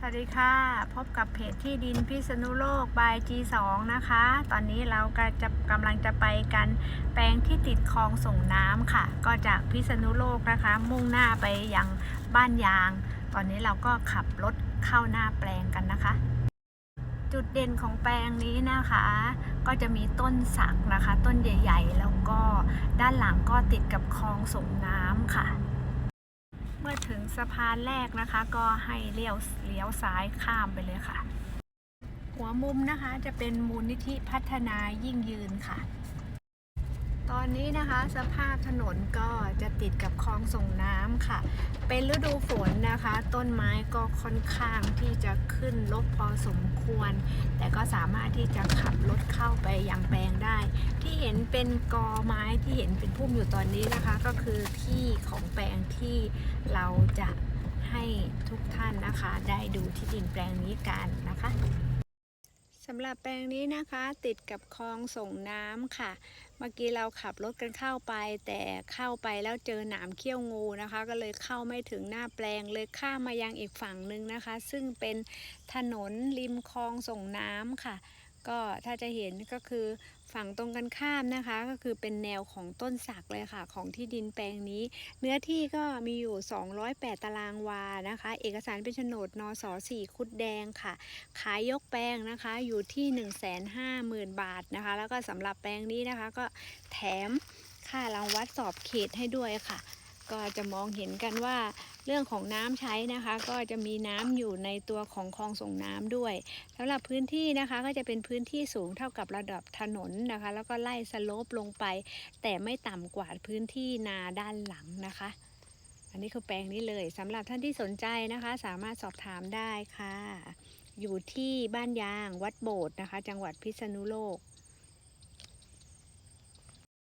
สวัสดีค่ะ พบกับเพจที่ดินพิษณุโลก by G2 นะคะ ตอนนี้เราก็จะกำลังจะไปกันแปลงที่ติดคลองส่งน้ำค่ะ ก็จากพิษณุโลกนะคะ มุ่งหน้าไปยังบ้านยาง ตอนนี้เราก็ขับรถเข้าหน้าแปลงกันนะคะ จุดเด่นของแปลงนี้นะคะ ก็จะมีต้นสักนะคะ ต้นใหญ่ ๆ แล้วก็ด้านหลังก็ติดกับคลองส่งน้ำค่ะ เมื่อถึงสะพานแรกนะคะ ก็ให้เลี้ยวเลี้ยวซ้ายข้ามไปเลยค่ะ หัวมุมนะคะจะเป็นมูลนิธิพัฒนายิ่งยืนค่ะ ตอนนี้นะคะสภาพถนนก็จะติดกับคลองส่งน้ำค่ะ เป็นฤดูฝนนะคะ ต้นไม้ก็ค่อนข้างที่จะขึ้นลบพอสมควร แต่ก็สามารถที่จะขับรถเข้าไปยังแปลงได้ ห็นเป็นกอไม้ที่เห็นเป็นพุ่มอยู่ตอนนี้นะคะ ก็คือที่ของแปลงที่เราจะให้ทุกท่านนะคะ ได้ดูที่ดินแปลงนี้กันนะคะสำหรับแปลงนี้นะคะติดกับคลองส่งน้ำค่ะ เมื่อกี้เราขับรถกันเข้าไป แต่เข้าไปแล้วเจอหนามเขี้ยวงูนะคะ ก็เลยเข้าไม่ถึงหน้าแปลงเลยข้ามมายังอีกฝั่งหนึ่งนะคะ ซึ่งเป็นถนนริมคลองส่งน้ำค่ะ ก็ถ้าจะเห็นก็คือฝั่งตรงกันข้ามนะคะ ก็คือเป็นแนวของต้นสักเลยค่ะ ของที่ดินแปลงนี้ เนื้อที่ก็มีอยู่ 208 ตารางวานะคะ เอกสารเป็นโฉนดนส4คุดแดงค่ะ ขายยกแปลงนะคะอยู่ที่ 150,000 บาทนะคะ แล้วก็สำหรับแปลงนี้นะคะก็แถมค่ารังวัดสอบเขตให้ด้วยค่ะ ก็จะมองเห็นกันว่าเรื่องของน้ำใช้นะคะ ก็จะมีน้ำอยู่ในตัวของคลองส่งน้ำด้วยสำหรับพื้นที่นะคะก็จะเป็นพื้นที่สูงเท่ากับระดับถนนนะคะ แล้วก็ไล่สโลปลงไป แต่ไม่ต่ำกว่าพื้นที่นาด้านหลังนะคะ อันนี้คือแปลงนี้เลยสำหรับท่านที่สนใจนะคะ สามารถสอบถามได้ค่ะ อยู่ที่บ้านยางวัดโบสถ์นะคะ จังหวัดพิษณุโลก